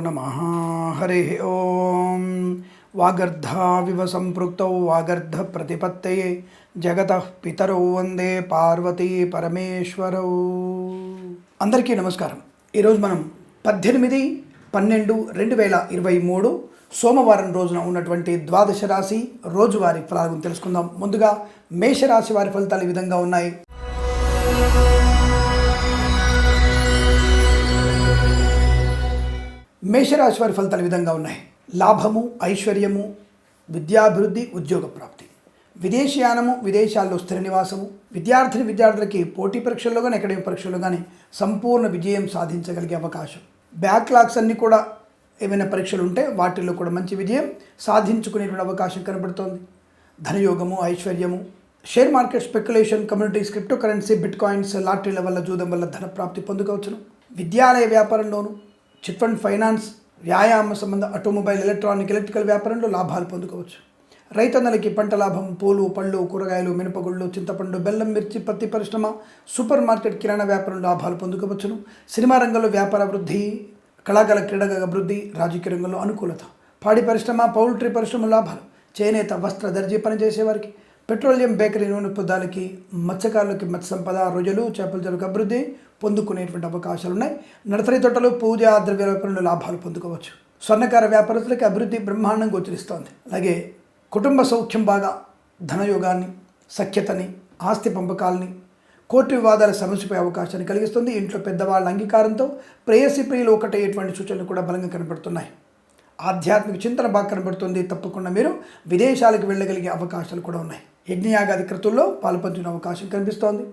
నమ హరి ఓం వాగర్ధావివ సంపృక్తౌ వాగర్ధ ప్రతిపత్తయే జగత పితరౌ వందే పార్వతీ పరమేశ్వరౌ అందరికీ నమస్కారం. ఈరోజు మనం పద్దెనిమిది పన్నెండు రెండు వేల ఇరవై మూడు సోమవారం రోజున ఉన్నటువంటి ద్వాదశ రాశి రోజువారి ఫలాలను తెలుసుకుందాం. ముందుగా మేషరాశి వారి ఫలితాలు ఈ విధంగా ఉన్నాయి. మేషరాశి వారి ఫలితాలు విధంగా ఉన్నాయి. లాభము ఐశ్వర్యము విద్యాభివృద్ధి ఉద్యోగ ప్రాప్తి. విదేశీయానము విదేశాల్లో స్థిర నివాసము. విద్యార్థిని విద్యార్థులకి పోటీ పరీక్షల్లో కానీ అకాడమిక్ పరీక్షల్లో కానీ సంపూర్ణ విజయం సాధించగలిగే అవకాశం. బ్యాక్లాగ్స్ అన్నీ కూడా ఏమైనా పరీక్షలు ఉంటే వాటిల్లో కూడా మంచి విజయం సాధించుకునేటువంటి అవకాశం కనబడుతోంది. ధనయోగము ఐశ్వర్యము share market speculation communities crypto currency bitcoins లాటరీల వల్ల జూదం వల్ల ధన ప్రాప్తి పొందుకోవచ్చును. విద్యాలయ వ్యాపారంలోనూ చిట్ ఫండ్ ఫైనాన్స్ వ్యాయామ సంబంధ ఆటోమొబైల్ ఎలక్ట్రానిక్ ఎలక్ట్రికల్ వ్యాపారంలో లాభాలు పొందుకోవచ్చు. రైతన్నలకి పంట లాభం పూలు పళ్ళు కూరగాయలు మినపగుళ్ళు చింతపండు బెల్లం మిర్చి పత్తి పరిశ్రమ సూపర్ మార్కెట్ కిరాణా వ్యాపారం లాభాలు పొందుకోవచ్చును. సినిమా రంగంలో వ్యాపార వృద్ధి కళాకాల క్రీడల అభివృద్ధి రాజకీయ రంగంలో అనుకూలత. పాడి పరిశ్రమ పౌల్ట్రీ పరిశ్రమ లాభాలు. చేనేత వస్త్ర దర్జీ పనిచేసేవారికి పెట్రోలియం బేకరీ నూనె పదాలకి మత్స్యకారులకి మత్స్య సంపద రొయ్యలు చేపల చెరుకు అభివృద్ధి పొందుకునేటువంటి అవకాశాలు ఉన్నాయి. నర్సరీ తోటలు పూజ ద్రవ్య వ్యాపారంలో లాభాలు పొందుకోవచ్చు. స్వర్ణకార వ్యాపారస్తులకి అభివృద్ధి బ్రహ్మాండం గోచరిస్తోంది. అలాగే కుటుంబ సౌఖ్యం బాగా ధనయోగాన్ని సఖ్యతని ఆస్తి పంపకాలని కోర్టు వివాదాల సమస్యపై అవకాశాన్ని కలిగిస్తుంది. ఇంట్లో పెద్దవాళ్ళ అంగీకారంతో ప్రేయసి ప్రియులు ఒకటేటువంటి సూచనలు కూడా బలంగా కనబడుతున్నాయి ఆధ్యాత్మిక చింతన బాగా కనబడుతుంది. తప్పకుండా మీరు విదేశాలకు వెళ్ళగలిగే అవకాశాలు కూడా ఉన్నాయి. యజ్ఞయాగాది కృతుల్లో పాల్పంచుకునే అవకాశం కనిపిస్తోంది.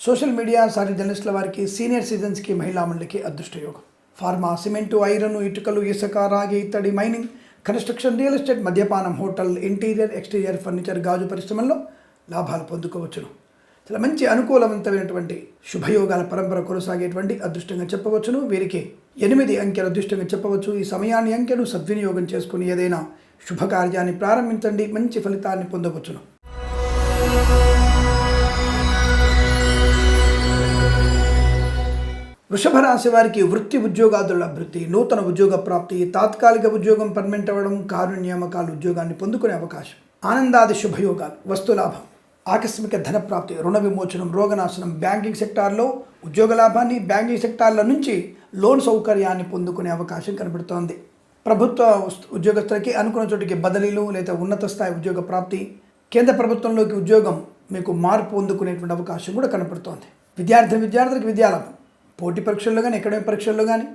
సోషల్ మీడియా సాటి జర్నలిస్టుల వారికి సీనియర్ సిటిజన్స్కి మహిళా మండలికి అదృష్టయోగం. ఫార్మా సిమెంటు ఐరన్ ఇటుకలు ఇసుక రాగి ఇత్తడి మైనింగ్ కన్స్ట్రక్షన్ రియల్ ఎస్టేట్ మద్యపానం హోటల్ ఇంటీరియర్ ఎక్స్టీరియర్ ఫర్నిచర్ గాజు పరిశ్రమల్లో లాభాలు పొందుకోవచ్చును. చాలా మంచి అనుకూలవంతమైనటువంటి శుభయోగాల పరంపర కొనసాగేటువంటి అదృష్టంగా చెప్పవచ్చును. వీరికి ఎనిమిది అంకెలు అదృష్టంగా చెప్పవచ్చు. ఈ సమయాన్ని అంకెను సద్వినియోగం చేసుకుని ఏదైనా శుభకార్యాన్ని ప్రారంభించండి. మంచి ఫలితాన్ని పొందవచ్చును. వృషభ రాశి వారికి వృత్తి ఉద్యోగాదుల అభివృద్ధి నూతన ఉద్యోగ ప్రాప్తి తాత్కాలిక ఉద్యోగం పర్మనెంట్ అవ్వడం కారు నియామకాలు ఉద్యోగాన్ని పొందుకునే అవకాశం. ఆనందాది శుభయోగాలు వస్తులాభం ఆకస్మిక ధన ప్రాప్తి రుణ విమోచనం రోగనాశనం బ్యాంకింగ్ సెక్టార్లో ఉద్యోగ లాభాన్ని బ్యాంకింగ్ సెక్టార్ల నుంచి లోన్ సౌకర్యాన్ని పొందుకునే అవకాశం కనబడుతోంది. ప్రభుత్వ ఉద్యోగస్తులకి అనుకున్న చోటికి బదిలీలు లేదా ఉన్నత స్థాయి ఉద్యోగ ప్రాప్తి కేంద్ర ప్రభుత్వంలోకి ఉద్యోగం మీకు మార్పు పొందుకునేటువంటి అవకాశం కూడా కనపడుతోంది విద్యార్థి విద్యార్థులకు విద్యాలాభం పోటీ పరీక్షల్లో కానీ అకాడమిక్ పరీక్షల్లో కానీ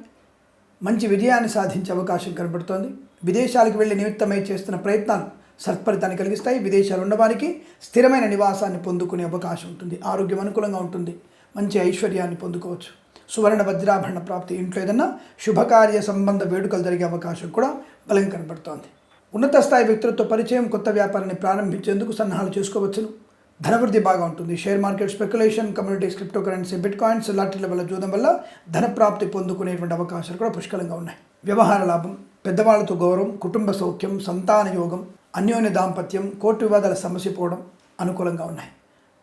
మంచి విజయాన్ని సాధించే అవకాశం కనబడుతోంది. విదేశాలకు వెళ్ళి నిమిత్తమై చేస్తున్న ప్రయత్నాలు సత్ఫలితాన్ని కలిగిస్తాయి. విదేశాలు ఉన్నవారికి స్థిరమైన నివాసాన్ని పొందుకునే అవకాశం ఉంటుంది. ఆరోగ్యం అనుకూలంగా ఉంటుంది. మంచి ఐశ్వర్యాన్ని పొందుకోవచ్చు. సువర్ణ వజ్రాభరణ ప్రాప్తి ఇంట్లో ఏదన్నా శుభకార్య సంబంధ వేడుకలు జరిగే అవకాశం కూడా బలం కనబడుతోంది. ఉన్నత స్థాయి వ్యక్తులతో పరిచయం కొత్త వ్యాపారాన్ని ప్రారంభించేందుకు సన్నాహాలు చేసుకోవచ్చును. ధనవృద్ధి బాగా ఉంటుంది. Share market speculation communities crypto currency bit coins లాటరీల వల్ల చూడడం వల్ల ధన ప్రాప్తి పొందుకునేటువంటి అవకాశాలు కూడా పుష్కలంగా ఉన్నాయి. వ్యవహార లాభం పెద్దవాళ్ళతో గౌరవం కుటుంబ సౌఖ్యం సంతాన యోగం అన్యోన్య దాంపత్యం కోర్టు వివాదాల సమస్య పోవడం అనుకూలంగా ఉన్నాయి.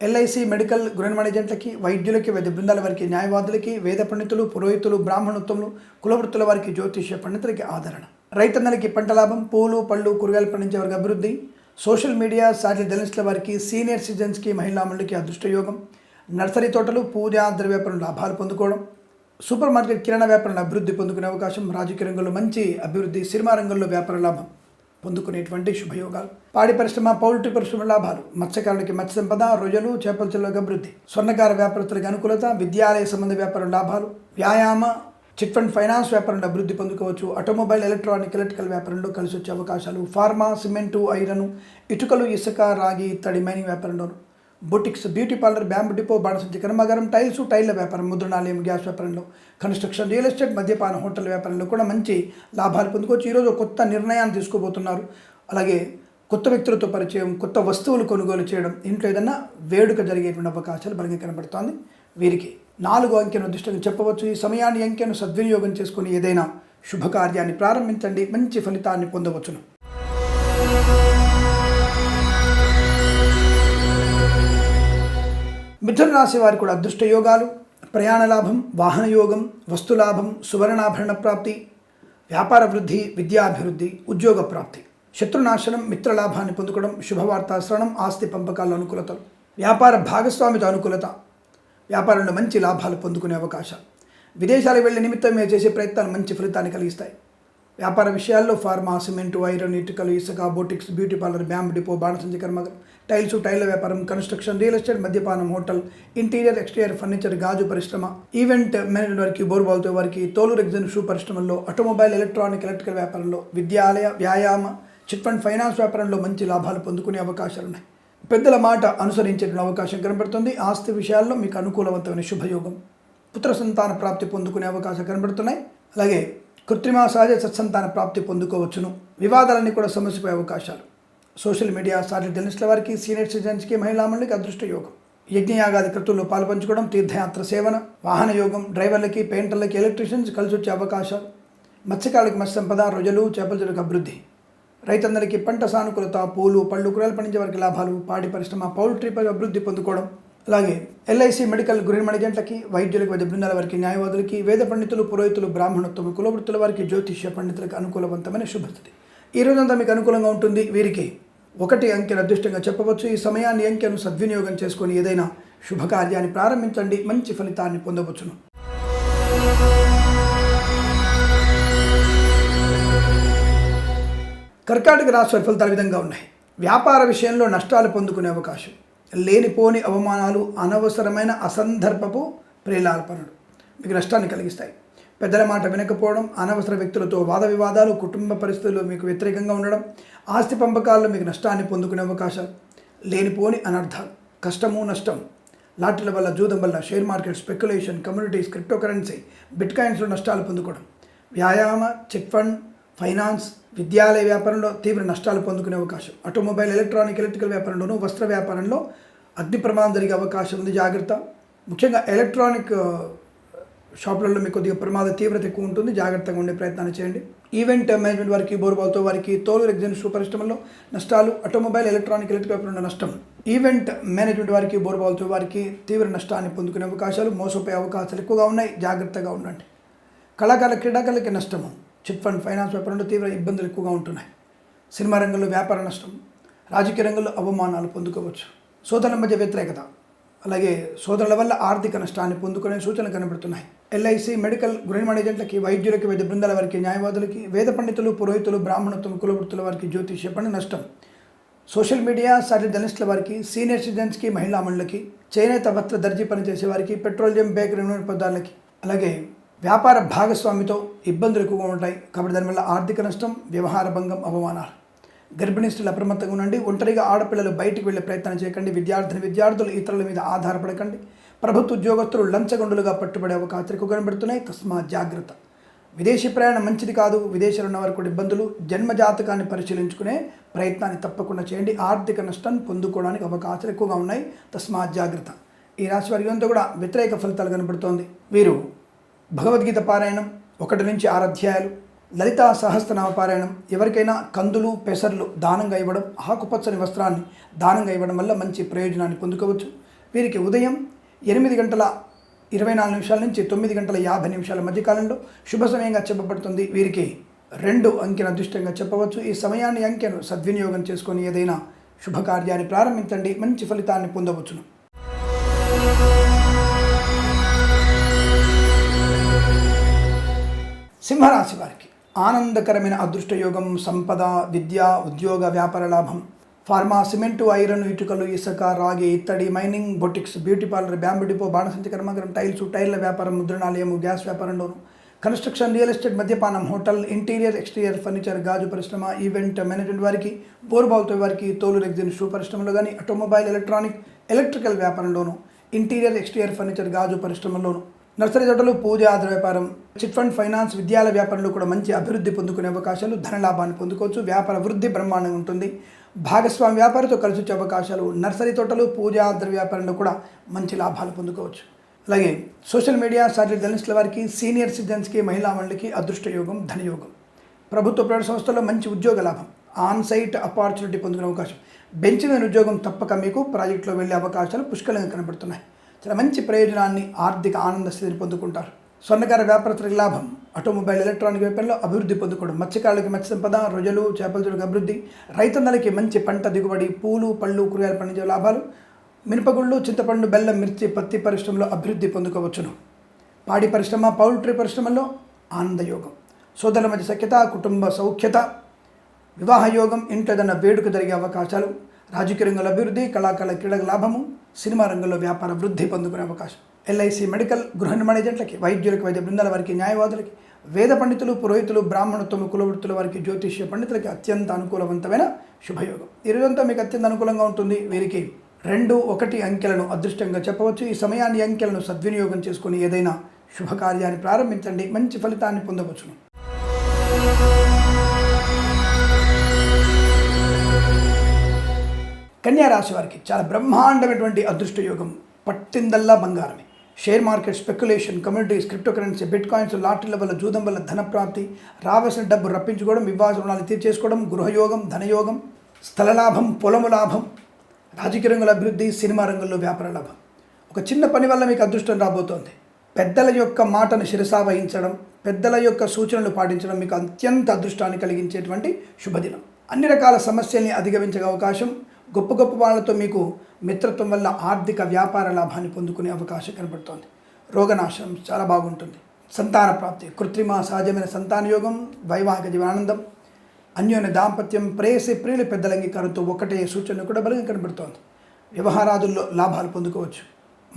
ఎల్ఐసి మెడికల్ గృహ ఏజెంట్లకి వైద్యులకి వైద్య బృందాల వారికి న్యాయవాదులకి వేద పండితులు పురోహితులు బ్రాహ్మణోత్తములు కులవృత్తుల వారికి జ్యోతిష్య పండితులకి ఆదరణ. రైతన్నలకి పంట లాభం పూలు పళ్ళు కూరగాయలు పండించే వారికి అభివృద్ధి సోషల్ మీడియా సాటి జర్నలిస్టుల వారికి సీనియర్ సిటిజన్స్కి మహిళా మండలికి అదృష్టయోగం. నర్సరీ తోటలు పూజ ద్రవ్యాపారం లాభాలు పొందుకోవడం. సూపర్ మార్కెట్ కిరాణా వ్యాపారంలో అభివృద్ధి పొందుకునే అవకాశం రాజకీయ రంగంలో మంచి అభివృద్ధి సినిమా రంగంలో వ్యాపార లాభం పొందుకునేటువంటి శుభయోగాలు. పాడి పరిశ్రమ పౌల్ట్రీ పరిశ్రమ లాభాలు. మత్స్యకారులకి మత్స్య సంపద రొయ్యలు చేపల చెల్లకు అభివృద్ధి. స్వర్ణకార వ్యాపారస్తులకి అనుకూలత విద్యాలయ సంబంధ వ్యాపారం లాభాలు. వ్యాయామ చిట్ ఫండ్ ఫైనాన్స్ వ్యాపారంలో అభివృద్ధి పొందుకోవచ్చు. ఆటోమొబైల్ ఎలక్ట్రానిక్ ఎలక్ట్రికల్ వ్యాపారంలో కలిసి వచ్చే అవకాశాలు. ఫార్మా సిమెంటు ఐరన్ ఇటుకలు ఇసుక రాగి ఇత్తడి mining వ్యాపారంలోను boutiques beauty parlour bamboo depot బాణసంచి కర్మాగారం టైల్స్ టైల్ల వ్యాపారం ముద్రణాలయం గ్యాస్ వ్యాపారంలో కన్స్ట్రక్షన్ రియల్ ఎస్టేట్ మద్యపాన హోటల్ వ్యాపారంలో కూడా మంచి లాభాలు పొందుకోవచ్చు. ఈరోజు కొత్త నిర్ణయాన్ని తీసుకోబోతున్నారు. అలాగే కొత్త వ్యక్తులతో పరిచయం కొత్త వస్తువులు కొనుగోలు చేయడం ఇంట్లో ఏదన్నా వేడుక జరిగేటువంటి అవకాశాలు బలంగా కనబడుతోంది. వీరికి నాలుగు అంకెను దృష్టిగా చెప్పవచ్చు. ఈ సమయాన్ని అంకెను సద్వినియోగం చేసుకుని ఏదైనా శుభకార్యాన్ని ప్రారంభించండి. మంచి ఫలితాన్ని పొందవచ్చును. మిథున రాశి వారి కూడా అదృష్ట యోగాలు. ప్రయాణ లాభం వాహన యోగం వస్తులాభం సువర్ణాభరణ ప్రాప్తి వ్యాపార వృద్ధి విద్యాభివృద్ధి ఉద్యోగ ప్రాప్తి. శత్రునాశనం మిత్రలాభాన్ని పొందుకోవడం శుభవార్త శ్రవణం ఆస్తి పంపకాల అనుకూలతలు. వ్యాపార భాగస్వామితో అనుకూలత. వ్యాపారంలో మంచి లాభాలు పొందుకునే అవకాశాలు విదేశాలకు వెళ్ళే నిమిత్తం మీరు చేసే ప్రయత్నాలు మంచి ఫలితాన్ని కలిగిస్తాయి. వ్యాపార విషయాల్లో ఫార్మా సిమెంట్ ఐరన్ ఇటుకలు ఇసుక boutiques beauty parlour bamboo depot బాణసంచి కర్మగం టైల్స్ టైల్ వ్యాపారం కన్స్ట్రక్షన్ రియల్ ఎస్టేట్ మద్యపానం హోటల్ ఇంటీరియర్ ఎక్స్టీరియర్ ఫర్నిచర్ గాజు పరిశ్రమ ఈవెంట్ మేనేజ్మెంట్ వారికి బోర్బాల్తో వారికి తోలు రెగ్జన్ షూ పరిశ్రమల్లో ఆటోమొబైల్ ఎలక్ట్రానిక్ ఎలక్ట్రికల్ వ్యాపారంలో విద్యాలయ వ్యాయామ చిట్ ఫండ్ ఫైనాన్స్ వ్యాపారంలో మంచి లాభాలు పొందుకునే అవకాశాలు ఉన్నాయి పెద్దల మాట అనుసరించేటువంటి అవకాశం కనబడుతుంది. ఆస్తి విషయాల్లో మీకు అనుకూలవంతమైన శుభయోగం. పుత్ర సంతాన ప్రాప్తి పొందుకునే అవకాశం కనబడుతున్నాయి. అలాగే కృత్రిమ సహజ సత్సంతాన ప్రాప్తి పొందుకోవచ్చును. వివాదాలన్నీ కూడా సమస్యపోయే అవకాశాలు. సోషల్ మీడియా సార్లు జర్నలిస్టుల వారికి సీనియర్ సిటిజన్స్కి మహిళా అదృష్ట యోగం. యజ్ఞయాగాది కృతుల్లో పాల్పంచుకోవడం తీర్థయాత్ర సేవన వాహన యోగం డ్రైవర్లకి పెయింటర్లకి ఎలక్ట్రీషియన్స్ కలిసి వచ్చే అవకాశాలు. మత్స్యకారులకు మత్స్య సంపద రొజలు చేపల చెరుకు అభివృద్ధి. రైతందరికీ పంట సానుకూలత పూలు పళ్ళు కూరలు పండించే వారికి లాభాలు పాడి పరిశ్రమ పౌల్ట్రీపై అభివృద్ధి పొందుకోవడం. అలాగే ఎల్ఐసి మెడికల్ గృహ మణిజెంట్లకి వైద్యులకు వైద్య బృందాల వారికి న్యాయవాదులకి వేద పండితులు పురోహితులు బ్రాహ్మణత్వం కులవృత్తుల వారికి జ్యోతిష్య పండితులకు అనుకూలవంతమైన శుభస్థితి. ఈ రోజంతా మీకు అనుకూలంగా ఉంటుంది. వీరికి ఒకటి అంకెను అదృష్టంగా చెప్పవచ్చు. ఈ సమయాన్ని అంకెను సద్వినియోగం చేసుకొని ఏదైనా శుభకార్యాన్ని ప్రారంభించండి. మంచి ఫలితాన్ని పొందవచ్చును. కర్కాటక రాశి వారి ఫలితాలు విధంగా ఉన్నాయి. వ్యాపార విషయంలో నష్టాలు పొందుకునే అవకాశం. లేనిపోని అవమానాలు అనవసరమైన అసందర్భపు ప్రేలాల్పనలు మీకు నష్టాన్ని కలిగిస్తాయి. పెద్దల మాట వినకపోవడం అనవసర వ్యక్తులతో వాద వివాదాలు కుటుంబ పరిస్థితుల్లో మీకు వ్యతిరేకంగా ఉండడం ఆస్తి పంపకాల్లో మీకు నష్టాన్ని పొందుకునే అవకాశాలు లేనిపోని అనర్థాలు కష్టము నష్టం లాటరీల వల్ల జూదం వల్ల share market speculation communities crypto currency bit కాయిన్స్లో నష్టాలు పొందుకోవడం వ్యాయామ చిట్ ఫండ్ ఫైనాన్స్ విద్యాలయ వ్యాపారంలో తీవ్ర నష్టాలు పొందుకునే అవకాశం. ఆటోమొబైల్ ఎలక్ట్రానిక్ ఎలక్ట్రికల్ వ్యాపారంలోనూ వస్త్ర వ్యాపారంలో అగ్ని ప్రమాదం జరిగే అవకాశం ఉంది. జాగ్రత్త. ముఖ్యంగా ఎలక్ట్రానిక్ షాపులలో మీకు కొద్దిగా ప్రమాద తీవ్రత ఎక్కువ ఉంటుంది. జాగ్రత్తగా ఉండే ప్రయత్నాన్ని చేయండి. ఈవెంట్ మేనేజ్మెంట్ వారికి బోర్బాల్తో వారికి తోలు రెగ్జన్ షూ పరిశ్రమలో నష్టాలు ఆటోమొబైల్ ఎలక్ట్రానిక్ ఎలక్ట్రిక్ వ్యాపారంలో నష్టం. ఈవెంట్ మేనేజ్మెంట్ వారికి బోర్బాల్తో వారికి తీవ్ర నష్టాన్ని పొందుకునే అవకాశాలు మోసపోయే అవకాశాలు ఎక్కువగా ఉన్నాయి. జాగ్రత్తగా ఉండండి. కళాకారుల క్రీడాకారులకి నష్టము. చిట్ ఫండ్ ఫైనాన్స్ వ్యాపారంలో తీవ్ర ఇబ్బందులు ఎక్కువగా ఉంటున్నాయి. సినిమా రంగంలో వ్యాపార నష్టం రాజకీయ రంగంలో అవమానాలు పొందుకోవచ్చు. సోదరుల మధ్య వ్యతిరేకత అలాగే సోదరుల వల్ల ఆర్థిక నష్టాన్ని పొందుకునే సూచనలు కనబడుతున్నాయి. ఎల్ఐసి మెడికల్ గృహనిర్మాణ ఏజెంట్లకి వైద్యులకి వైద్య బృందాల వారికి న్యాయవాదులకి వేద పండితులు పురోహితులు బ్రాహ్మణత్వం కులవృత్తుల వారికి జ్యోతిష్య పని నష్టం. సోషల్ మీడియా సాటిలైట్ జర్నలిస్టుల వారికి సీనియర్ సిటిజన్స్కి మహిళా మండలికి చేనేత వస్త్ర దర్జీ పనిచేసే వారికి పెట్రోలియం బేకరీ నూనె పదార్థాలకి అలాగే వ్యాపార భాగస్వామితో ఇబ్బందులు ఎక్కువగా ఉంటాయి. కాబట్టి దానివల్ల ఆర్థిక నష్టం వ్యవహార భంగం అవమానాలు. గర్భిణీ స్త్రీలు అప్రమత్తంగా ఉండండి. ఒంటరిగా ఆడపిల్లలు బయటికి వెళ్ళే ప్రయత్నం చేయకండి. విద్యార్థిని విద్యార్థులు ఇతరుల మీద ఆధారపడకండి. ప్రభుత్వ ఉద్యోగస్తులు లంచగొండులుగా పట్టుబడే అవకాశాలు ఎక్కువ కనబడుతున్నాయి. తస్మా జాగ్రత్త. విదేశీ ప్రయాణం మంచిది కాదు. విదేశాలు ఉన్న వారికి కూడా ఇబ్బందులు. జన్మ జాతకాన్ని పరిశీలించుకునే ప్రయత్నాన్ని తప్పకుండా చేయండి. ఆర్థిక నష్టం పొందుకోవడానికి అవకాశాలు ఎక్కువగా ఉన్నాయి. తస్మాత్ జాగ్రత్త. ఈ రాశి వారి కూడా వ్యతిరేక ఫలితాలు కనబడుతోంది. వీరు భగవద్గీత పారాయణం ఒకటి నుంచి ఆరు అధ్యాయాలు లలితా సహస్రనామ పారాయణం ఎవరికైనా కందులు పెసర్లు దానంగా ఇవ్వడం ఆకుపచ్చని వస్త్రాన్ని దానంగా ఇవ్వడం వల్ల మంచి ప్రయోజనాన్ని పొందుకోవచ్చు. వీరికి ఉదయం ఎనిమిది గంటల ఇరవై నాలుగు నిమిషాల నుంచి తొమ్మిది గంటల యాభై నిమిషాల మధ్యకాలంలో శుభ సమయంగా చెప్పబడుతుంది. వీరికి రెండు అంకెను అదృష్టంగా చెప్పవచ్చు. ఈ సమయాన్ని అంకెను సద్వినియోగం చేసుకొని ఏదైనా శుభకార్యాన్ని ప్రారంభించండి. మంచి ఫలితాన్ని పొందవచ్చును. సింహరాశి వారికి ఆనందకరమైన అదృష్టయోగం సంపద విద్య ఉద్యోగ వ్యాపార లాభం. ఫార్మా సిమెంటు ఐరన్ ఇటుకలు ఇసుక రాగి ఇత్తడి mining boutiques beauty parlour bamboo depot బాణసంచి కర్మాగారం టైల్స్ టైర్ల వ్యాపారం ముద్రణాలయము గ్యాస్ వ్యాపారంలోను. కన్స్ట్రక్షన్ రియల్ ఎస్టేట్ మద్యపానం హోటల్ ఇంటీరియర్ ఎక్స్టీరియర్ ఫర్నిచర్ గాజు పరిశ్రమ ఈవెంట్ మేనేజ్మెంట్ వారికి బోర్బావుతో వారికి తోలు రెగ్జిన్ షూ పరిశ్రమలో కానీ ఆటోమొబైల్ ఎలక్ట్రానిక్ ఎలక్ట్రికల్ వ్యాపారంలోను. ఇంటీరియర్ ఎక్స్టీరియర్ ఫర్నిచర్ గాజు పరిశ్రమలోను. నర్సరీ తోటలు పూజ ఆధార వ్యాపారం చిట్ ఫండ్ ఫైనాన్స్ విద్యాలయ వ్యాపారంలో కూడా మంచి అభివృద్ధి పొందుకునే అవకాశాలు ధన లాభాన్ని పొందుకోవచ్చు వ్యాపార వృద్ధి బ్రహ్మాండంగా ఉంటుంది. భాగస్వామి వ్యాపారితో కలిసి వచ్చే అవకాశాలు నర్సరీ తోటలు పూజ ఆధార వ్యాపారంలో కూడా మంచి లాభాలు పొందుకోవచ్చు. అలాగే సోషల్ మీడియా శారీరక జర్నలిస్టుల వారికి సీనియర్ సిటిజన్స్కి మహిళా మండలికి అదృష్ట యోగం ధనయోగం ప్రభుత్వ ప్రైవేట్ సంస్థల్లో మంచి ఉద్యోగ లాభం ఆన్ సైట్ పొందుకునే అవకాశం. బెంచ్ మీద ఉద్యోగం తప్పక మీకు ప్రాజెక్టులో వెళ్ళే అవకాశాలు పుష్కలంగా కనబడుతున్నాయి. చాలా మంచి ప్రయోజనాన్ని ఆర్థిక ఆనంద స్థితిని పొందుకుంటారు. స్వర్ణకార వ్యాపారస్తులకు లాభం. ఆటోమొబైల్ ఎలక్ట్రానిక్ వ్యాపారంలో అభివృద్ధి పొందుకోవడం. మత్స్యకారులకి మత్స్య సంపద రొయ్యలు చేపల చెరుకు అభివృద్ధి. రైతన్నలకి మంచి పంట దిగుబడి పూలు పళ్ళు కూరగాయలు పండించే లాభాలు. మినపగుళ్ళు చింతపండు బెల్లం మిర్చి పత్తి పరిశ్రమలో అభివృద్ధి పొందుకోవచ్చును. పాడి పరిశ్రమ పౌల్ట్రీ పరిశ్రమలో ఆనందయోగం సోదరుల మధ్య సఖ్యత కుటుంబ సౌఖ్యత. వివాహ యోగం ఇంట్లో ఏదైనా వేడుక జరిగే అవకాశాలు. రాజకీయ రంగంలో అభివృద్ధి కళాకారుల క్రీడల లాభము సినిమా రంగంలో వ్యాపార వృద్ధి పొందుకునే అవకాశం. ఎల్ఐసి మెడికల్ గృహ నిర్మాణ ఏజెంట్లకి వైద్యులకు వైద్య బృందాల వారికి న్యాయవాదులకి వేద పండితులు పురోహితులు బ్రాహ్మణత్వము కులవృత్తుల వారికి జ్యోతిష్య పండితులకి అత్యంత అనుకూలవంతమైన శుభయోగం. ఈ రోజంతా మీకు అత్యంత అనుకూలంగా ఉంటుంది. వీరికి రెండు ఒకటి అంకెలను అదృష్టంగా చెప్పవచ్చు. ఈ సమయాన్ని అంకెలను సద్వినియోగం చేసుకుని ఏదైనా శుభకార్యాన్ని ప్రారంభించండి. మంచి ఫలితాన్ని పొందవచ్చును. కన్యారాశి వారికి చాలా బ్రహ్మాండమైనటువంటి అదృష్ట యోగం పట్టిందల్లా బంగారమే. Share market speculation communities crypto currency bit coins లాటరీల వల్ల జూదం వల్ల ధన ప్రాప్తి రావాల్సిన డబ్బు రప్పించుకోవడం వివాహ రుణాలు తీర్చేసుకోవడం గృహయోగం ధనయోగం స్థల లాభం పొలము లాభం రాజకీయ రంగుల అభివృద్ధి సినిమా రంగంలో వ్యాపార లాభం. ఒక చిన్న పని వల్ల మీకు అదృష్టం రాబోతోంది. పెద్దల యొక్క మాటను శిరసా వహించడం పెద్దల యొక్క సూచనలు పాటించడం మీకు అత్యంత అదృష్టాన్ని కలిగించేటువంటి శుభదినం. అన్ని రకాల సమస్యల్ని అధిగమించే అవకాశం గొప్ప గొప్ప వాళ్ళతో మీకు మిత్రత్వం వల్ల ఆర్థిక వ్యాపార లాభాన్ని పొందుకునే అవకాశం కనబడుతోంది. రోగనాశనం చాలా బాగుంటుంది. సంతాన ప్రాప్తి కృత్రిమ సహజమైన సంతాన యోగం వైవాహిక జీవనానందం అన్యోన్య దాంపత్యం ప్రేయసి ప్రియులు పెద్దల అంగీకారంతో ఒకటే సూచనలు కూడా బలంగా కనబడుతోంది. వ్యవహారాదుల్లో లాభాలు పొందుకోవచ్చు.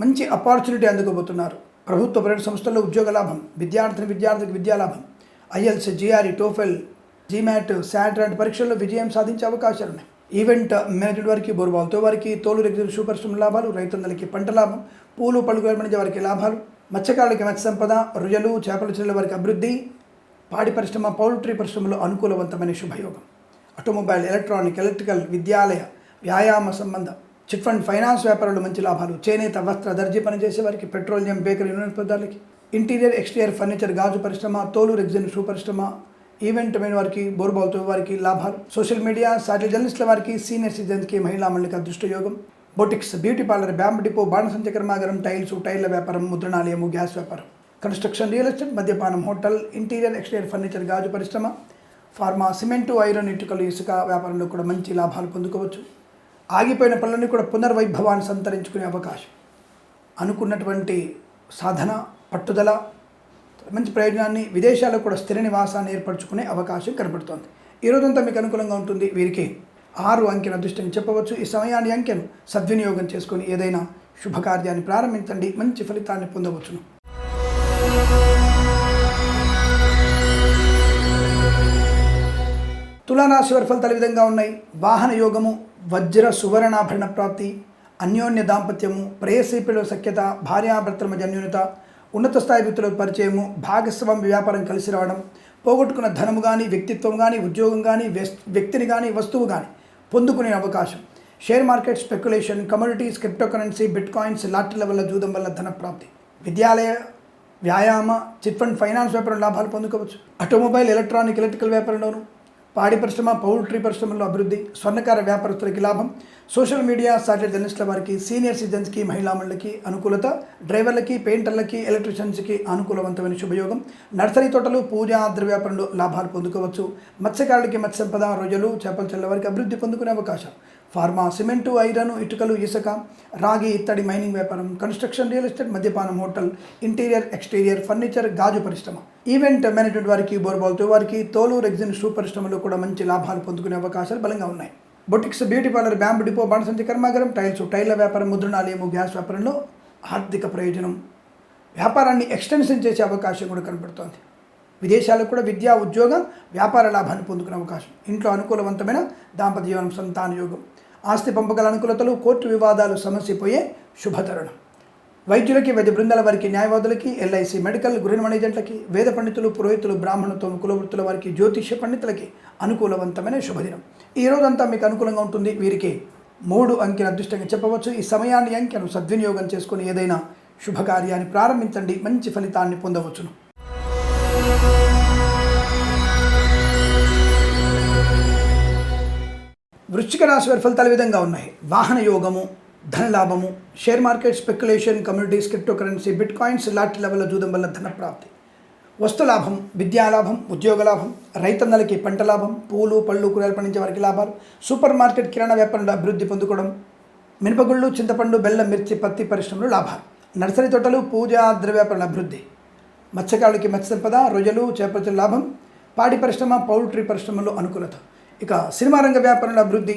మంచి ఆపర్చునిటీ అందుకోబోతున్నారు. ప్రభుత్వ ప్రైవేట్ సంస్థల్లో ఉద్యోగ లాభం విద్యార్థిని విద్యార్థికి విద్యా లాభం IELTS GRE TOEFL GMAT SAT లాంటి పరీక్షల్లో విజయం సాధించే అవకాశాలు ఉన్నాయి ఈవెంట్ మేనేజ్డ్ వారికి బోర్బాల్తో వారికి తోలు రెగ్యులర్ సూపర్ లాభాలు రైతులందరికీ పంట లాభం పూలు పళ్ళు పండించే వారికి లాభాలు మత్స్యకారులకి మత్స్య సంపద రొయ్యలు చేపల చెల్లెల వారికి అభివృద్ధి పాడి పరిశ్రమ పౌల్ట్రీ పరిశ్రమలో అనుకూలవంతమైన శుభయోగం. ఆటోమొబైల్ ఎలక్ట్రానిక్ ఎలక్ట్రికల్ విద్యాలయ వ్యాయామ సంబంధ చిట్ ఫండ్ ఫైనాన్స్ వ్యాపారాలు మంచి లాభాలు చేనేత వస్త్ర దర్జీ పనిచేసే వారికి పెట్రోలియం బేకరీ యూనిట్ పదార్థాలకి ఇంటీరియర్ ఎక్స్టీరియర్ ఫర్నిచర్ గాజు పరిశ్రమ తోలు రెగ్జిన్ షూ పరిశ్రమ ఈవెంట్ వారికి బోర్బాల్తో వారికి లాభాలు. సోషల్ మీడియా సాటిల్ జర్నలిస్టుల వారికి సీనియర్ సిటిజన్స్కి మహిళా మండలికి అదృష్టయోగం boutiques beauty parlour bamboo depot బాణసంచ కర్మాగారం టైల్స్ టైర్ల వ్యాపారం ముద్రణాలయము గ్యాస్ వ్యాపారం. కన్స్ట్రక్షన్ రియల్ ఎస్టేట్ మద్యపానం హోటల్ ఇంటీరియర్ ఎక్స్టీరియర్ ఫర్నిచర్ గాజు పరిశ్రమ ఫార్మా సిమెంటు ఐరన్ ఇటుకలు ఇసుక వ్యాపారంలో కూడా మంచి లాభాలు పొందుకోవచ్చు. ఆగిపోయిన పనులన్నీ కూడా పునర్వైభవాన్ని సంతరించుకునే అవకాశం. అనుకున్నటువంటి సాధన పట్టుదల మంచి ప్రయోజనాన్ని విదేశాల్లో కూడా స్థిర నివాసాన్ని ఏర్పరచుకునే అవకాశం కనబడుతోంది. ఈ రోజంతా మీకు అనుకూలంగా ఉంటుంది వీరికి ఆరు అంకెను అదృష్టం చెప్పవచ్చు. ఈ సమయాన్ని అంకెను సద్వినియోగం చేసుకుని ఏదైనా శుభకార్యాన్ని ప్రారంభించండి. మంచి ఫలితాన్ని పొందవచ్చును. తులారాశి వారి ఫలితాలు విధంగా ఉన్నాయి. వాహన యోగము వజ్ర సువర్ణాభరణ ప్రాప్తి అన్యోన్య దాంపత్యము ప్రేయసీపుల సఖ్యత భార్యాభర్తల మధ్య అన్యోన్యత ఉన్నత స్థాయి వ్యక్తుల పరిచయము భాగస్వామ్య వ్యాపారం కలిసి రావడం పోగొట్టుకున్న ధనము కానీ వ్యక్తిత్వం కానీ ఉద్యోగం కానీ వ్యక్తిని కానీ వస్తువు కానీ పొందుకునే అవకాశం. Share market speculation commodities crypto currency bit coins లాటరీల వల్ల జూదం వల్ల ధన ప్రాప్తి. విద్యాలయ వ్యాయామ చిట్ ఫండ్ ఫైనాన్స్ వ్యాపారం లాభాలు పొందుకోవచ్చు. ఆటోమొబైల్ ఎలక్ట్రానిక్ ఎలక్ట్రికల్ వ్యాపారంలోను పాడి పరిశ్రమ పౌల్ట్రీ పరిశ్రమల్లో అభివృద్ధి స్వర్ణకార వ్యాపారస్తులకి లాభం సోషల్ మీడియా సాటిలైట్ జర్నలిస్టుల వారికి సీనియర్ సిటిజన్స్కి మహిళా అనుకూలత డ్రైవర్లకి పెయింటర్లకి ఎలక్ట్రీషియన్స్కి అనుకూలవంతమైన శుభయోగం నర్సరీ తోటలు పూజా ఆద్ర వ్యాపారంలో లాభాలు పొందుకోవచ్చు. మత్స్యకారులకి మత్స్య సంపద రొయ్యలు చేపల చెల్ల వారికి అభివృద్ధి పొందుకునే అవకాశం. ఫార్మా సిమెంటు ఐరన్ ఇటుకలు ఇసుక రాగి ఇత్తడి మైనింగ్ వ్యాపారం కన్స్ట్రక్షన్ రియల్ ఎస్టేట్ మద్యపానం హోటల్ ఇంటీరియర్ ఎక్స్టీరియర్ ఫర్నిచర్ గాజు పరిశ్రమ. ఈవెంట్ మేనేజ్మెంట్ వారికి బోర్బాల్తో వారికి తోలు రెగ్జిన్ షూ పరిశ్రమలో కూడా మంచి లాభాలు పొందుకునే అవకాశాలు బలంగా ఉన్నాయి. Boutiques beauty parlour bamboo depot బాణసంచి కర్మాగారం టైల్స్ టైర్ల వ్యాపారం ముద్రణాలయము గ్యాస్ వ్యాపారంలో ఆర్థిక ప్రయోజనం. వ్యాపారాన్ని ఎక్స్టెన్షన్ చేసే అవకాశం కూడా కనబడుతోంది విదేశాలకు కూడా విద్యా ఉద్యోగం వ్యాపార లాభాన్ని పొందుకునే అవకాశం. ఇంట్లో అనుకూలవంతమైన దాంపత్య జీవనం సంతాన యోగం. ఆస్తి పంపగల అనుకూలతలు కోర్టు వివాదాలు సమస్యపోయే శుభతరుణం. వైద్యులకి వైద్య బృందాల వారికి న్యాయవాదులకి ఎల్ఐసి మెడికల్ గృహ మేనేజెంట్లకి వేద పండితులు పురోహితులు బ్రాహ్మణత్వం కులవృత్తుల వారికి జ్యోతిష్య పండితులకి అనుకూలవంతమైన శుభదినం. ఈ రోజంతా మీకు అనుకూలంగా ఉంటుంది. వీరికి మూడు అంకెల అదృష్టంగా చెప్పవచ్చు. ఈ సమయాన్ని అంకెను సద్వినియోగం చేసుకుని ఏదైనా శుభకార్యాన్ని ప్రారంభించండి. మంచి ఫలితాన్ని పొందవచ్చును. వృశ్చిక రాశి వారి ఫలితాలు విధంగా ఉన్నాయి? వాహన యోగము ధనలాభము share market speculation communities crypto currency bit coins లాంటి లెవెల్లో చూడడం వల్ల ధన ప్రాప్తి. వస్తులాభం విద్యాలాభం ఉద్యోగ లాభం రైతన్నలకి పంట లాభం పూలు పళ్ళు కూరగాయలు పండించే వారికి లాభాలు. సూపర్ మార్కెట్ కిరాణా వ్యాపారంలో అభివృద్ధి పొందుకోవడం మినపగుళ్ళు చింతపండు బెల్లం మిర్చి పత్తి పరిశ్రమలు లాభాలు. నర్సరీ తోటలు పూజా ద్రవ్యాపారాల అభివృద్ధి. మత్స్యకారులకి మత్స్య సంపద రొయ్యలు చేపల లాభం పాడి పరిశ్రమ పౌల్ట్రీ పరిశ్రమలు అనుకూలత. ఇక సినిమా రంగ వ్యాపారంలో అభివృద్ధి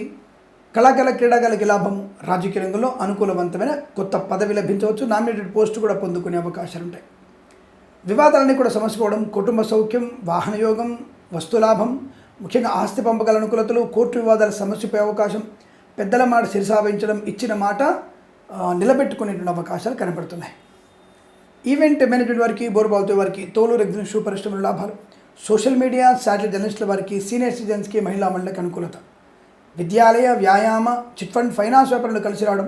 కళాకాల క్రీడాకాలకి లాభము రాజకీయ రంగంలో అనుకూలవంతమైన కొత్త పదవి లభించవచ్చు. నామినేటెడ్ పోస్టు కూడా పొందుకునే అవకాశాలు ఉంటాయి. వివాదాలన్నీ కూడా సమస్యపోవడం కుటుంబ సౌఖ్యం వాహనయోగం వస్తులాభం ముఖ్యంగా ఆస్తి పంపకాల అనుకూలతలు కోర్టు వివాదాల సమస్యపై అవకాశం పెద్దల మాట శిరసావించడం ఇచ్చిన మాట నిలబెట్టుకునేటువంటి అవకాశాలు కనబడుతున్నాయి. ఈవెంట్ మేనేజ్మెంట్ వారికి బోర్బాల్తో వారికి తోలు రెగ్జిన్ షూ పరిశ్రమల లాభాలు. సోషల్ మీడియా శాటిలైట్ జర్నలిస్టుల వారికి సీనియర్ సిటిజన్స్కి మహిళా మండలికి అనుకూలత. విద్యాలయ వ్యాయామ చిట్ ఫండ్ ఫైనాన్స్ వ్యాపారంలో కలిసి రావడం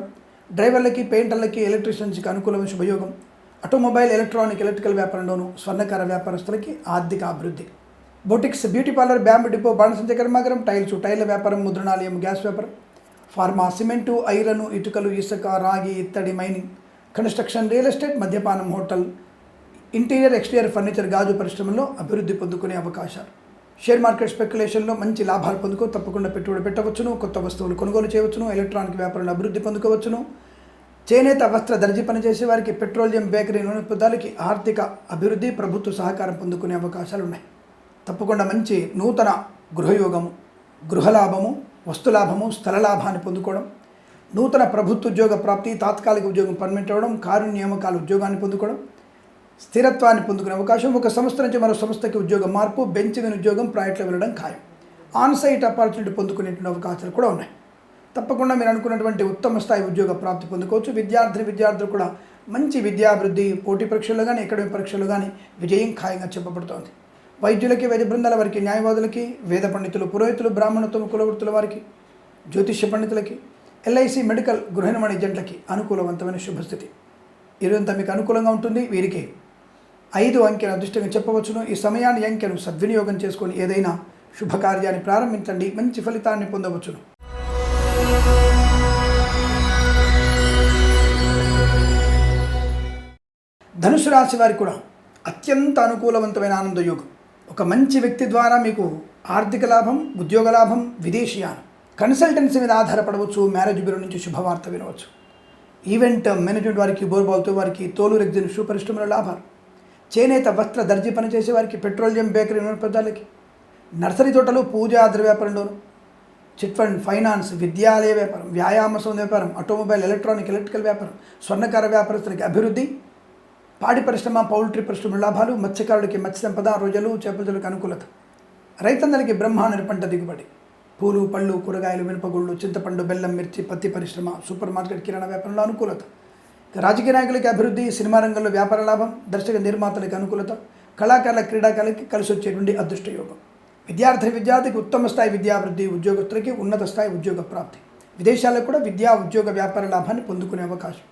డ్రైవర్లకి పెయింటర్లకి ఎలక్ట్రీషియన్స్కి అనుకూలమైన శుభయోగం. ఆటోమొబైల్ ఎలక్ట్రానిక్ ఎలక్ట్రికల్ వ్యాపారంలోనూ స్వర్ణకార వ్యాపారస్తులకి ఆర్థిక అభివృద్ధి. Boutiques beauty parlour bamboo depot బాణసంచ కర్మాగారం టైల్స్ టైర్ల వ్యాపారం ముద్రణాలయం గ్యాస్ వ్యాపారం. ఫార్మా సిమెంటు ఐరను ఇటుకలు ఇసుక రాగి ఇత్తడి మైనింగ్. కన్స్ట్రక్షన్ రియల్ ఎస్టేట్ మద్యపానం హోటల్. ఇంటీరియర్ ఎక్స్టీరియర్ ఫర్నిచర్ గాజు పరిశ్రమలో అభివృద్ధి పొందుకునే అవకాశాలు. షేర్ మార్కెట్ స్పెక్యులేషన్లో మంచి లాభాలు పొందుకో తప్పకుండా పెట్టుబడి పెట్టవచ్చును కొత్త వస్తువులు కొనుగోలు చేయవచ్చును ఎలక్ట్రానిక్ వ్యాపారంలో అభివృద్ధి పొందుకోవచ్చును. చేనేత వస్త్ర దర్జీ పనిచేసే వారికి పెట్రోలియం బేకరీ నూనె పదార్థాలకి ఆర్థిక అభివృద్ధి ప్రభుత్వ సహకారం పొందుకునే అవకాశాలు ఉన్నాయి. తప్పకుండా మంచి నూతన గృహయోగము గృహలాభము వస్తులాభము స్థల లాభాన్ని పొందుకోవడం నూతన ప్రభుత్వ ఉద్యోగ ప్రాప్తి తాత్కాలిక ఉద్యోగం పర్మనెంట్ అవ్వడం కారు నియామకాల ఉద్యోగాన్ని పొందుకోవడం స్థిరత్వాన్ని పొందుకునే అవకాశం. ఒక సంస్థ నుంచి మరో సంస్థకి ఉద్యోగం మార్పు బెంచ్ మీద ఉద్యోగం ప్రాజెక్టులో వెళ్ళడం ఖాయం. ఆన్సైట్ ఆపర్చునిటీ పొందుకునేటువంటి అవకాశాలు కూడా ఉన్నాయి. తప్పకుండా మీరు అనుకున్నటువంటి ఉత్తమ స్థాయి ఉద్యోగ ప్రాప్తి పొందుకోవచ్చు. విద్యార్థిని విద్యార్థులు కూడా మంచి విద్యాభివృద్ధి పోటీ పరీక్షల్లో కానీ అకాడమిక్ పరీక్షల్లో కానీ విజయం ఖాయంగా చెప్పబడుతోంది. వైద్యులకి వైద్య బృందాల వారికి న్యాయవాదులకి వేద పండితులు పురోహితులు బ్రాహ్మణత్వం కులవృత్తుల వారికి జ్యోతిష్య పండితులకి ఎల్ఐసి మెడికల్ గృహ నిర్మాణ ఏజెంట్లకి అనుకూలవంతమైన శుభస్థితి. ఇరువంతా మీకు అనుకూలంగా ఉంటుంది. వీరికి ఐదు అంకెను అదృష్టంగా చెప్పవచ్చును. ఈ సమయాన్ని అంకెను సద్వినియోగం చేసుకొని ఏదైనా శుభకార్యాన్ని ప్రారంభించండి. మంచి ఫలితాన్ని పొందవచ్చును. ధనుసు రాశి వారికి కూడా అత్యంత అనుకూలవంతమైన ఆనంద యోగం. ఒక మంచి వ్యక్తి ద్వారా మీకు ఆర్థిక లాభం ఉద్యోగ లాభం విదేశీయానం కన్సల్టెన్సీ మీద ఆధారపడవచ్చు. మ్యారేజ్ బ్యూరో నుంచి శుభవార్త వినవచ్చు. ఈవెంట్ మేనేజ్మెంట్ వారికి బోర్బాల్తో వారికి తోలు రెగ్జిన్ షూ పరిశ్రమల లాభాలు. చేనేత వస్త్ర దర్జీ పనిచేసే వారికి పెట్రోలియం బేకరీ నూనె నర్సరీ తోటలు పూజా ద్రవ్య వ్యాపారంలోను. చిట్ ఫండ్ ఫైనాన్స్ విద్యాలయ వ్యాపారం వ్యాయామ సంబంధ వ్యాపారం ఆటోమొబైల్ ఎలక్ట్రానిక్ ఎలక్ట్రికల్ వ్యాపారం స్వర్ణకార వ్యాపారస్తులకి అభివృద్ధి పాడి పరిశ్రమ పౌల్ట్రీ పరిశ్రమ లాభాలు మత్స్యకారులకి మత్స్య సంపద రోజులు చేపలకి అనుకూలత. రైతన్నలకి బ్రహ్మాండ పంట దిగుబడి. పూలు పళ్ళు కూరగాయలు మినపగుళ్ళు చింతపండు బెల్లం మిర్చి పత్తి పరిశ్రమ సూపర్ మార్కెట్ కిరాణా వ్యాపారంలో అనుకూలత. రాజకీయ నాయకులకి అభివృద్ధి సినిమా రంగంలో వ్యాపార లాభం దర్శక నిర్మాతలకు అనుకూలత కళాకారుల క్రీడాకారులకి కలిసి వచ్చేటువంటి అదృష్టయోగం. విద్యార్థి విద్యార్థికి ఉత్తమ స్థాయి విద్యాభివృద్ధి ఉద్యోగస్తులకి ఉన్నత స్థాయి ఉద్యోగ ప్రాప్తి. విదేశాల్లో కూడా విద్యా ఉద్యోగ వ్యాపార లాభాన్ని పొందుకునే అవకాశం.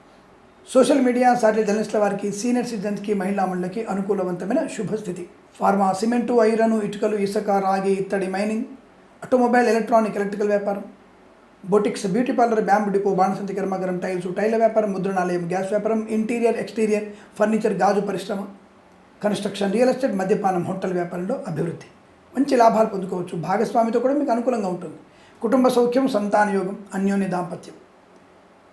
సోషల్ మీడియా శాటిలైట్ జర్నలిస్టుల వారికి సీనియర్ సిటిజన్స్కి మహిళా అనుకూలవంతమైన శుభస్థితి. ఫార్మా సిమెంటు ఐరన్ ఇటుకలు ఇసుక రాగి ఇత్తడి మైనింగ్ ఆటోమొబైల్ ఎలక్ట్రానిక్ ఎలక్ట్రికల్ వ్యాపారం boutiques beauty parlour bamboo depot బాణసంతి కర్మాగారం టైల్స్ టైల వ్యాపారం ముద్రణాలయం గ్యాస్ వ్యాపారం ఇంటీరియర్ ఎక్స్టీరియర్ ఫర్నిచర్ గాజు పరిశ్రమ కన్స్ట్రక్షన్ రియల్ ఎస్టేట్ మద్యపానం హోటల్ వ్యాపారంలో అభివృద్ధి. మంచి లాభాలు పొందుకోవచ్చు. భాగస్వామితో కూడా మీకు అనుకూలంగా ఉంటుంది. కుటుంబ సౌఖ్యం సంతాన యోగం అన్యోన్య దాంపత్యం.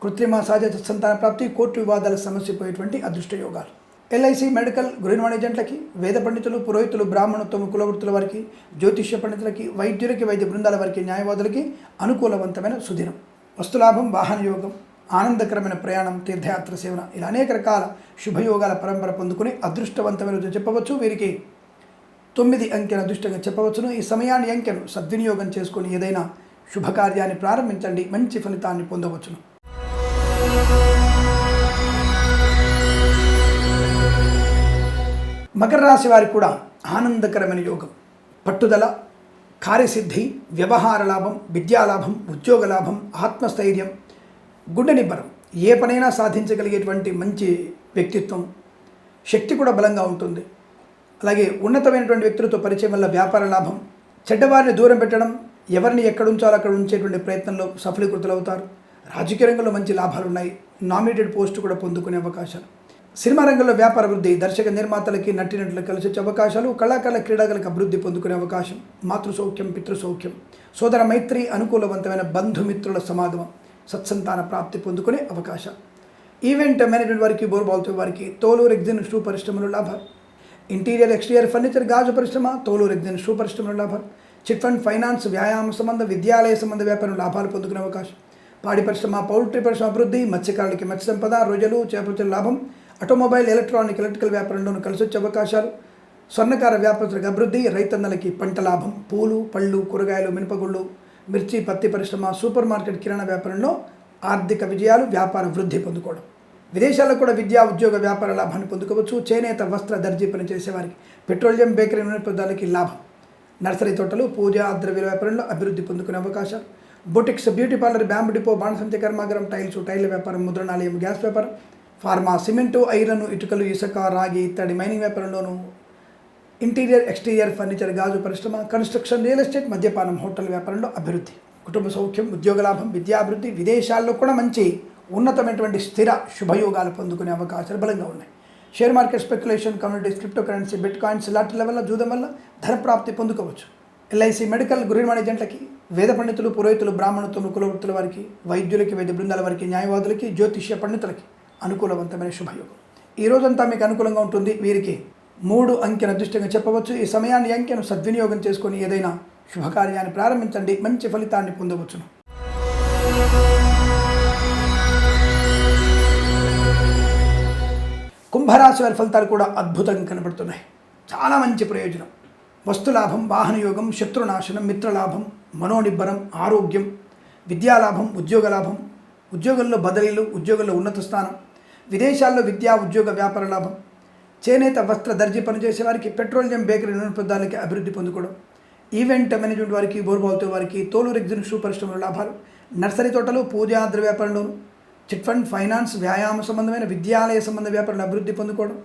కృత్రిమ సహజ సంతాన ప్రాప్తి కోర్టు వివాదాల సమస్య పోయేటువంటి అదృష్ట యోగాలు. ఎల్ఐసి మెడికల్ గ్రీన్ నిర్మాణ ఏజెంట్లకి వేద పండితులు పురోహితులు బ్రాహ్మణత్వం కులవృత్తుల వారికి జ్యోతిష్య పండితులకి వైద్యులకి వైద్య బృందాల వారికి న్యాయవాదులకి అనుకూలవంతమైన సుదినం. వస్తులాభం వాహన యోగం ఆనందకరమైన ప్రయాణం తీర్థయాత్ర సేవన ఇలా అనేక రకాల శుభయోగాల పరంపర పొందుకుని అదృష్టవంతమైన రోజు చెప్పవచ్చు. వీరికి తొమ్మిది అంకెల అదృష్టంగా చెప్పవచ్చును. ఈ సమయాన్ని అంకెను సద్వినియోగం చేసుకుని ఏదైనా శుభకార్యాన్ని ప్రారంభించండి. మంచి ఫలితాన్ని పొందవచ్చును. మకర రాశి వారికి కూడా ఆనందకరమైన యోగం. పట్టుదల కార్యసిద్ధి వ్యవహార లాభం విద్యాలాభం ఉద్యోగ లాభం ఆత్మస్థైర్యం గుండె నిబ్బరం. ఏ పనైనా సాధించగలిగేటువంటి మంచి వ్యక్తిత్వం శక్తి కూడా బలంగా ఉంటుంది. అలాగే ఉన్నతమైనటువంటి వ్యక్తులతో పరిచయం వల్ల వ్యాపార లాభం. చెడ్డవారిని దూరం పెట్టడం ఎవరిని ఎక్కడుంచాలో అక్కడ ఉంచేటువంటి ప్రయత్నంలో సఫలీకృతులు అవుతారు రాజకీయ రంగంలో మంచి లాభాలు ఉన్నాయి నామినేటెడ్ పోస్టు కూడా పొందుకునే అవకాశాలు. సినిమా రంగంలో వ్యాపార అభివృద్ధి దర్శక నిర్మాతలకి నటినట్లకు కలిసి వచ్చే అవకాశాలు కళాకారుల క్రీడాలకు అభివృద్ధి పొందుకునే అవకాశం మాతృసౌఖ్యం పితృసౌఖ్యం పితృ సౌఖ్యం సోదర మైత్రి అనుకూలవంతమైన బంధుమిత్రుల సమాగమం సత్సంతాన ప్రాప్తి పొందుకునే అవకాశం. ఈవెంట్ మేనేజ్మెంట్ వారికి బోర్బాల్తో వారికి తోలు ఎగ్జిన్ షూ పరిశ్రమలు లాభం. ఇంటీరియర్ ఎక్స్టీరియర్ ఫర్నిచర్ గాజు పరిశ్రమ తోలు ఎగ్జిన్ షూ పరిశ్రమలు లాభం. చిట్ ఫండ్ ఫైనాన్స్ వ్యాయామ సంబంధ విద్యాలయ సంబంధ వ్యాపారం లాభాలు పొందుకునే అవకాశం. పాడి పరిశ్రమ పౌల్ట్రీ పరిశ్రమ అభివృద్ధి మత్స్యకారులకి మత్స్య సంపద రొయ్యలు చేపట్టిన లాభం. ఆటోమొబైల్ ఎలక్ట్రానిక్ ఎలక్ట్రికల్ వ్యాపారంలోనూ కలిసి వచ్చే అవకాశాలు. స్వర్ణకార వ్యాపారులకు అభివృద్ధి రైతన్నలకి పంట లాభం. పూలు పళ్ళు కూరగాయలు మినపగుళ్ళు మిర్చి పత్తి పరిశ్రమ సూపర్ మార్కెట్ కిరాణా వ్యాపారంలో ఆర్థిక విజయాలు వ్యాపార వృద్ధి పొందుకోవడం. విదేశాల్లో కూడా విద్యా ఉద్యోగ వ్యాపార లాభాన్ని పొందుకోవచ్చు. చేనేత వస్త్ర దర్జీ పని చేసేవారికి పెట్రోలియం బేకరీ నూనె పదార్థాలకి లాభం. నర్సరీ తోటలు పూజ ద్రవ్య వ్యాపారంలో అభివృద్ధి పొందుకునే అవకాశాలు. Boutiques beauty parlour bamboo depot బాణసంచ కర్మాగారం టైల్స్ టైల్ వ్యాపారం ముద్రణాలయం గ్యాస్ వ్యాపారం ఫార్మా సిమెంటు ఐరన్ ఇటుకలు ఇసుక రాగి ఇత్తడి మైనింగ్ వ్యాపారంలోనూ ఇంటీరియర్ ఎక్స్టీరియర్ ఫర్నిచర్ గాజు పరిశ్రమ కన్స్ట్రక్షన్ రియల్ ఎస్టేట్ మద్యపానం హోటల్ వ్యాపారంలో అభివృద్ధి. కుటుంబ సౌఖ్యం ఉద్యోగ లాభం విద్యాభివృద్ధి విదేశాల్లో కూడా మంచి ఉన్నతమైనటువంటి స్థిర శుభయోగాలు పొందుకునే అవకాశాలు బలంగా ఉన్నాయి. Share market speculation communities crypto currency bit coins లాంటి వల్ల జూదం వల్ల ధన ప్రాప్తి పొందుకోవచ్చు. ఎల్ఐసి మెడికల్ గృహ ఏజెంట్లకి వేద పండితులు పురోహితులు బ్రాహ్మణత్వములు కులవృత్తుల వారికి వైద్యులకి వైద్య బృందాల వారికి న్యాయవాదులకి జ్యోతిష్య పండితులకి అనుకూలవంతమైన శుభయోగం. ఈ రోజంతా మీకు అనుకూలంగా ఉంటుంది. వీరికి మూడు అంకెను అదృష్టంగా చెప్పవచ్చు. ఈ సమయాన్ని అంకెను సద్వినియోగం చేసుకొని ఏదైనా శుభకార్యాన్ని ప్రారంభించండి. మంచి ఫలితాన్ని పొందవచ్చును. కుంభరాశి వారి ఫలితాలు కూడా అద్భుతంగా కనబడుతున్నాయి. చాలా మంచి ప్రయోజనం. వస్తులాభం వాహనయోగం శత్రునాశనం మిత్రలాభం మనోనిబ్బరం ఆరోగ్యం విద్యాలాభం ఉద్యోగ లాభం ఉద్యోగంలో బదిలీలు ఉద్యోగంలో ఉన్నత స్థానం విదేశాల్లో విద్యా ఉద్యోగ వ్యాపార లాభం చేనేత వస్త్ర దర్జీ పనిచేసే వారికి పెట్రోలియం బేకరీ నూనె అభివృద్ధి పొందుకోవడం. ఈవెంట్ మేనేజ్మెంట్ వారికి బోర్బావుతో వారికి తోలు రెగ్జిన్ షూ పరిశ్రమల లాభాలు నర్సరీ తోటలు పూజాద్ర వ్యాపారంలోను చిట్ ఫండ్ ఫైనాన్స్ వ్యాయామ సంబంధమైన విద్యాలయ సంబంధ వ్యాపారాలు అభివృద్ధి పొందుకోవడం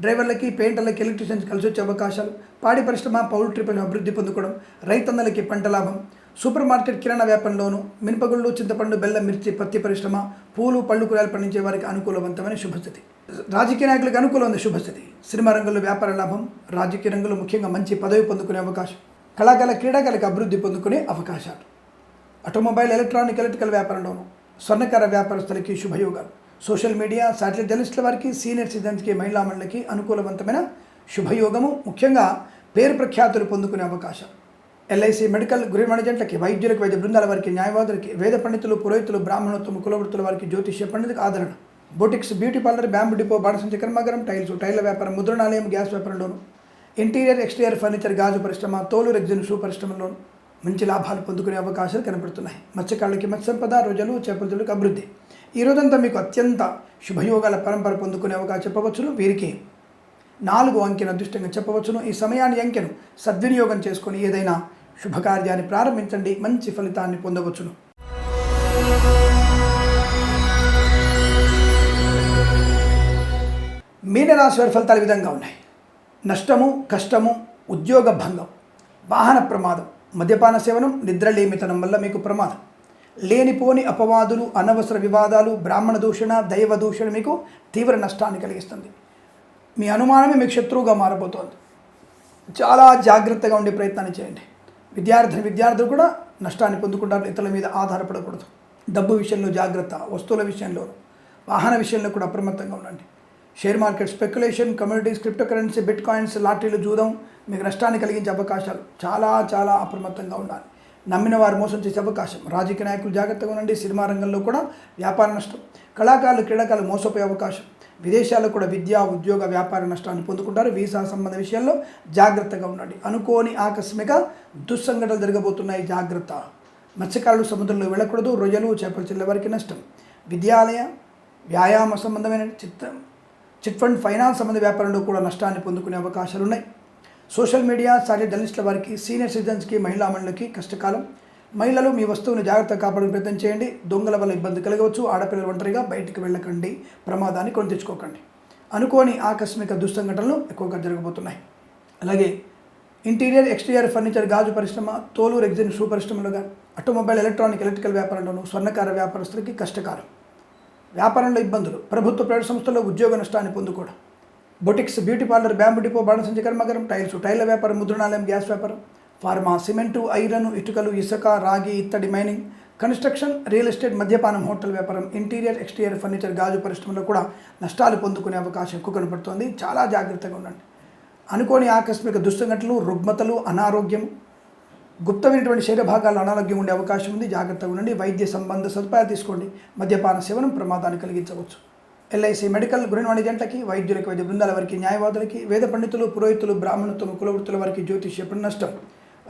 డ్రైవర్లకి పెయింటర్లకి ఎలక్ట్రీషియన్స్ కలిసి వచ్చే అవకాశాలు పాడి పరిశ్రమ పౌల్ట్రీ అభివృద్ధి పొందుకోవడం రైతన్నలకి పంట లాభం సూపర్ మార్కెట్ కిరాణా వ్యాపారంలోను మినపగుళ్ళు చింతపండు బెల్లం మిర్చి పత్తి పరిశ్రమ పూలు పళ్ళు కూరలు పండించే వారికి అనుకూలవంతమైన శుభస్థితి. రాజకీయ నాయకులకు అనుకూలమైన శుభస్థితి. సినిమా రంగంలో వ్యాపార లాభం రాజకీయ రంగంలో ముఖ్యంగా మంచి పదవి పొందుకునే అవకాశం కళాకాల క్రీడాకాలకు అభివృద్ధి పొందుకునే అవకాశాలు. ఆటోమొబైల్ ఎలక్ట్రానిక్ ఎలక్ట్రికల్ వ్యాపారంలోను స్వర్ణకార వ్యాపారస్తులకి శుభయోగాలు. సోషల్ మీడియా శాటిలైట్ జర్నలిస్టుల వారికి సీనియర్ సిటిజన్స్కి మహిళా మండలికి అనుకూలవంతమైన శుభయోగము ముఖ్యంగా పేరు ప్రఖ్యాతులు పొందుకునే అవకాశం. ఎల్ఐసి మెడికల్ గృహ మేనేజెంట్లకి వైద్యులకు వైద్య బృందాల వారికి న్యాయవాదులకి వేద పండితులు పురోహితులు బ్రాహ్మణత్వం కులవృత్తుల వారికి జ్యోతిష్య పండితులకు ఆదరణ. Boutiques beauty parlour bamboo depot బాణసంచ కర్మాగారం టైల్స్ టైల్ల వ్యాపారం ముద్రణాలయం గ్యాస్ వ్యాపారంలోను ఇంటీరియర్ ఎక్స్టీరియర్ ఫర్నిచర్ గాజు పరిశ్రమ తోలు రెగ్జిన్ షూ పరిశ్రమలోను మంచి లాభాలు పొందుకునే అవకాశాలు కనబడుతున్నాయి. మత్స్యకారులకి మత్స్య సంపద రోజులు చేపలకి అభివృద్ధి. ఈ రోజంతా మీకు అత్యంత శుభయోగాల పరంపర పొందుకునే అవకాశం చెప్పవచ్చును వీరికి. నాలుగు అంకెను అదృష్టంగా చెప్పవచ్చును. ఈ సమయాన్ని అంకెను సద్వినియోగం చేసుకొని ఏదైనా శుభకార్యాన్ని ప్రారంభించండి మంచి ఫలితాన్ని పొందవచ్చును. మీనరాశి వారి ఫలితాలు విధంగా ఉన్నాయి. నష్టము కష్టము ఉద్యోగ భంగం వాహన ప్రమాదం మద్యపాన సేవనం నిద్రలేమితనం వల్ల మీకు ప్రమాదం. లేనిపోని అపవాదులు అనవసర వివాదాలు బ్రాహ్మణ దూషణ దైవ దూషణ మీకు తీవ్ర నష్టాన్ని కలిగిస్తుంది. మీ అనుమానమే మీకు శత్రువుగా మారబోతోంది. చాలా జాగ్రత్తగా ఉండే ప్రయత్నాన్ని చేయండి. విద్యార్థిని విద్యార్థులు కూడా నష్టాన్ని పొందుకుంటారు ఇతరుల మీద ఆధారపడకూడదు. డబ్బు విషయంలో జాగ్రత్త వస్తువుల విషయంలో వాహన విషయంలో కూడా అప్రమత్తంగా ఉండండి. Share market speculation communities crypto currency bit coins లాటరీలు జూదం మీకు నష్టాన్ని కలిగించే అవకాశాలు చాలా చాలా అప్రమత్తంగా ఉండాలి. నమ్మిన వారు మోసం చేసే అవకాశం. రాజకీయ నాయకులు జాగ్రత్తగా ఉండండి. సినిమా రంగంలో కూడా వ్యాపార నష్టం కళాకారులు క్రీడాకారులు మోసపోయే అవకాశం. విదేశాల్లో కూడా విద్యా ఉద్యోగ వ్యాపార నష్టాన్ని పొందుకుంటారు. వీసా సంబంధ విషయాల్లో జాగ్రత్తగా ఉండండి. అనుకోని ఆకస్మిక దుస్సంఘటనలు జరగబోతున్నాయి. జాగ్రత్త. మత్స్యకారులు సముద్రంలో వెళ్ళకూడదు. రొయ్యలు చేపలు చిల్ల వారికి నష్టం. విద్యాలయ వ్యాయామ సంబంధమైన చిత్తం చిట్ ఫండ్ ఫైనాన్స్ సంబంధ వ్యాపారంలో కూడా నష్టాన్ని పొందుకునే అవకాశాలు ఉన్నాయి సోషల్ మీడియా సాటి జర్నలిస్టుల వారికి సీనియర్ సిటిజన్స్కి మహిళా మండలికి కష్టకాలం. మహిళలు మీ వస్తువుని జాగ్రత్తగా కాపాడే ప్రయత్నం చేయండి. దొంగల వల్ల ఇబ్బంది కలగవచ్చు. ఆడపిల్లలు ఒంటరిగా బయటికి వెళ్ళకండి. ప్రమాదాన్ని కొని తెచ్చుకోకండి. అనుకోని ఆకస్మిక దుస్సంఘటనలు ఎక్కువగా జరగబోతున్నాయి. అలాగే ఇంటీరియర్ ఎక్స్టీరియర్ ఫర్నిచర్ గాజు పరిశ్రమ తోలు రెగ్జిన్ షూ పరిశ్రమలుగా ఆటోమొబైల్ ఎలక్ట్రానిక్ ఎలక్ట్రికల్ వ్యాపారంలోను స్వర్ణకార వ్యాపారస్తులకి కష్టకారం వ్యాపారంలో ఇబ్బందులు. ప్రభుత్వ ప్రైవేట్ సంస్థల్లో ఉద్యోగ నష్టాన్ని పొందుకోవడం. Boutiques beauty parlour bamboo depot బాణసంచి కర్మగరం టైల్స్ టైర్ల వ్యాపారం ముద్రణాలయం గ్యాస్ వ్యాపారం ఫార్మా సిమెంటు ఐరన్ ఇటుకలు ఇసుక రాగి ఇత్తడి మైనింగ్ కన్స్ట్రక్షన్ రియల్ ఎస్టేట్ మద్యపానం హోటల్ వ్యాపారం ఇంటీరియర్ ఎక్స్టీరియర్ ఫర్నిచర్ గాజు పరిశ్రమలో కూడా నష్టాలు పొందుకునే అవకాశం ఎక్కువ కనపడుతోంది. చాలా జాగ్రత్తగా ఉండండి. అనుకోని ఆకస్మిక దుస్సంఘటనలు రుగ్మతలు అనారోగ్యం గుప్తమైనటువంటి శరీర భాగాల్లో అనారోగ్యం ఉండే అవకాశం ఉంది. జాగ్రత్తగా ఉండండి. వైద్య సంబంధ సదుపాయాలు తీసుకోండి. మద్యపాన సేవనం ప్రమాదాన్ని కలిగించవచ్చు. ఎల్ఐసి మెడికల్ గృహవాణి జంటకి వైద్యులకి వైద్య బృందాల వారికి న్యాయవాదులకి వేద పండితులు పురోహితులు బ్రాహ్మణత్వం కులవృత్తుల వారికి జ్యోతిష్య నష్టం.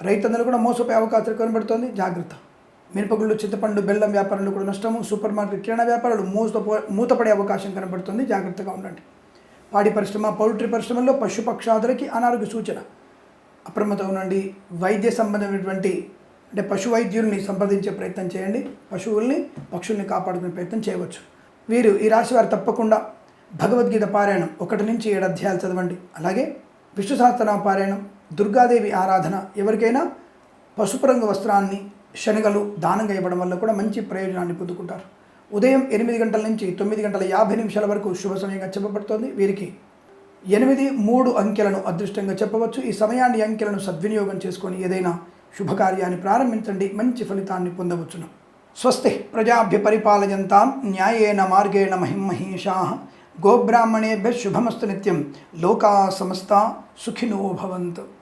రైతందరూ కూడా మోసపోయే అవకాశం కనబడుతోంది. జాగ్రత్త. మినపగుళ్ళు చింతపండు బెల్లం వ్యాపారంలో కూడా నష్టము. సూపర్ మార్కెట్ కిరాణా వ్యాపారాలు మూసపో మూతపడే అవకాశం కనబడుతుంది. జాగ్రత్తగా ఉండండి. పాడి పరిశ్రమ పౌల్ట్రీ పరిశ్రమల్లో పశుపక్షాదులకి అనారోగ్య సూచన. అప్రమత్తం ఉండండి. వైద్య సంబంధమైనటువంటి అంటే పశు వైద్యుల్ని సంప్రదించే ప్రయత్నం చేయండి. పశువుల్ని పక్షుల్ని కాపాడుకునే ప్రయత్నం చేయవచ్చు. వీరు ఈ రాశి వారు తప్పకుండా భగవద్గీత పారాయణం ఒకటి నుంచి ఏడు అధ్యాయాలు చదవండి. అలాగే విష్ణు సహస్రనామ పారాయణం దుర్గాదేవి ఆరాధన ఎవరికైనా పసుపు రంగు వస్త్రాన్ని శనగలు దానంగా ఇవ్వడం వల్ల కూడా మంచి ప్రయోజనాన్ని పొందుకుంటారు. ఉదయం ఎనిమిది గంటల నుంచి తొమ్మిది గంటల యాభై నిమిషాల వరకు శుభ సమయంగా చెప్పబడుతోంది. వీరికి ఎనిమిది మూడు అంకెలను అదృష్టంగా చెప్పవచ్చు. ఈ సమయాన్ని అంకెలను సద్వినియోగం చేసుకొని ఏదైనా శుభకార్యాన్ని ప్రారంభించండి. మంచి ఫలితాన్ని పొందవచ్చును. స్వస్తి ప్రజాభ్య పరిపాలయంతాం న్యాయేన మార్గేణ మహిమహేషా గోబ్రాహ్మణేభ్య శుభమస్తు నిత్యం. లోకా సమస్త సుఖినో భవంతు.